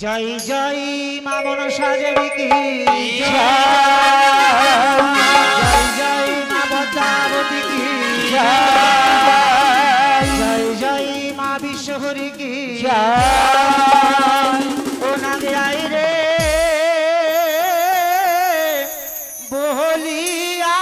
জয় জয় মামন সাজে কি জয় জয় মা ভদ্রাবতী কি জয় জয় মা বিশ্বহরি কি ওনাকে আই রে। বহলিয়া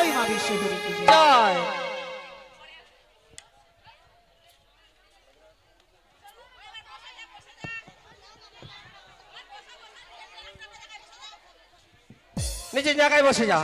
জয় মা বিশ্বহরি জয়? নিজের জায়গায় বসে যা